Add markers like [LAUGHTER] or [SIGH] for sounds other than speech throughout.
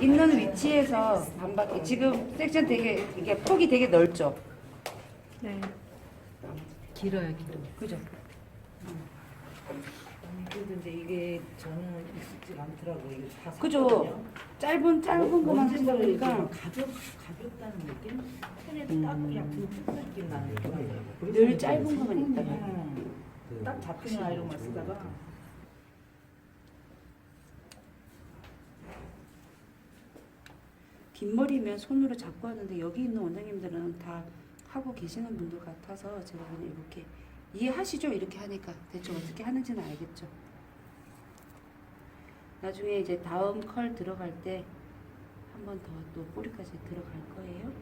있는 위치에서 반바퀴 지금 섹션 되게 이게 폭이 되게 넓죠. 네. 길어요, 길어. 그죠? 그래도 이제 이게 저는 익숙지가 않더라고요. 이게 다 그죠? 샀거든요. 짧은 짧은 것만 쓰다 먼지를 보니까 좀 가볍 가볍다는 느낌? 손에 딱 그냥 듬뿍 느낌 나는 느낌. 늘 짧은 것만 있다가 음, 딱 잡히는 아이로만 쓰다가 긴 머리면 손으로 잡고 하는데 여기 있는 원장님들은 다 하고 계시는 분들 같아서 제가 그냥 이렇게 이해하시죠? 이렇게 하니까 대충 어떻게 하는지는 알겠죠. 나중에 이제 다음 컬 들어갈 때 한 번 더또 뿌리까지 들어갈 거예요.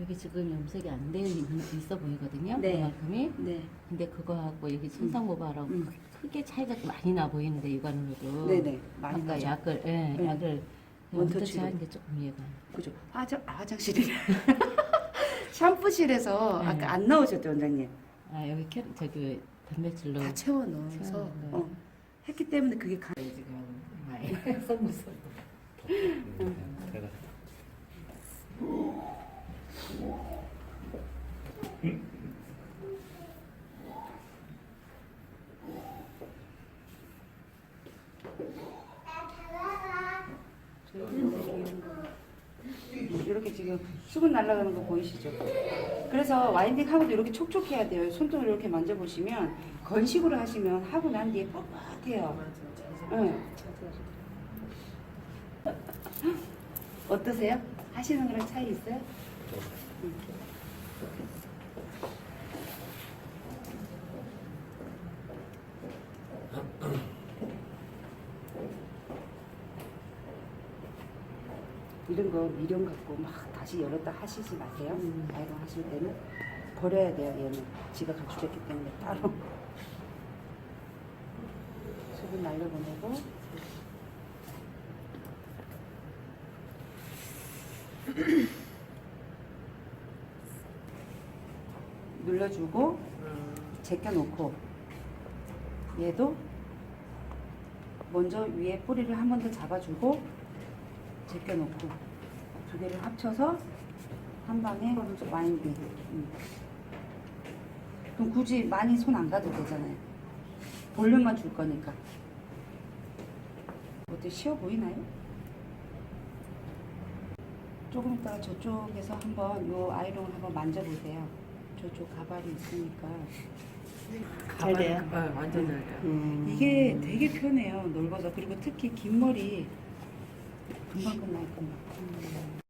여기 지금 염색이 안 되어 있어 보이거든요. 네. 그만큼이. 네. 근데 그거하고 여기 손상 모발하고 음. 크게 차이가 많이 나 보이는데 육안으로도. 네네. 많이 아까 나죠. 약을, 예, 네. 약을 원터치로. 원터치 하는 게 조금 이해가. 안. 그죠? 화장 아, 화장실이래. [LAUGHS] 샴푸실에서 네. 아까 안 나오셨죠, 원장님? 아 여기 캐, 저기 단백질로. 다 채워 넣어서 채워. 어, 했기 때문에 그게 가. 지금 많이 [LAUGHS] 속눈썹. 이렇게 지금 수분 날아가는 거 보이시죠? 그래서 와인딩 하고도 이렇게 촉촉해야 돼요. 손등을 이렇게 만져보시면 건식으로 하시면 하고 난 뒤에 뻣뻣해요. 응. 어떠세요? 하시는 거랑 차이 있어요? 응. 이런 거 미련 갖고 막 다시 열었다 하시지 마세요. 아이롱 하실 때는 버려야 돼요. 얘는 지가 가출했기 때문에 따로 수분 날려보내고 [CLEARS THROAT] 눌러주고 제껴놓고 얘도 먼저 위에 뿌리를 한 번 더 잡아주고 제껴놓고 두 개를 합쳐서 한 방에 와인딩. 음. 그럼 굳이 많이 손 안 가도 되잖아요. 볼륨만 줄 거니까. 어때 쉬워 보이나요? 조금 이따가 저쪽에서 한번 요 아이롱을 한번 만져보세요. 저쪽 가발이 있으니까. 잘 돼요? 네, 완전 잘 돼요. 음. 이게 되게 편해요. 넓어서. 그리고 특히 긴 머리 금방 끝날 겁니다.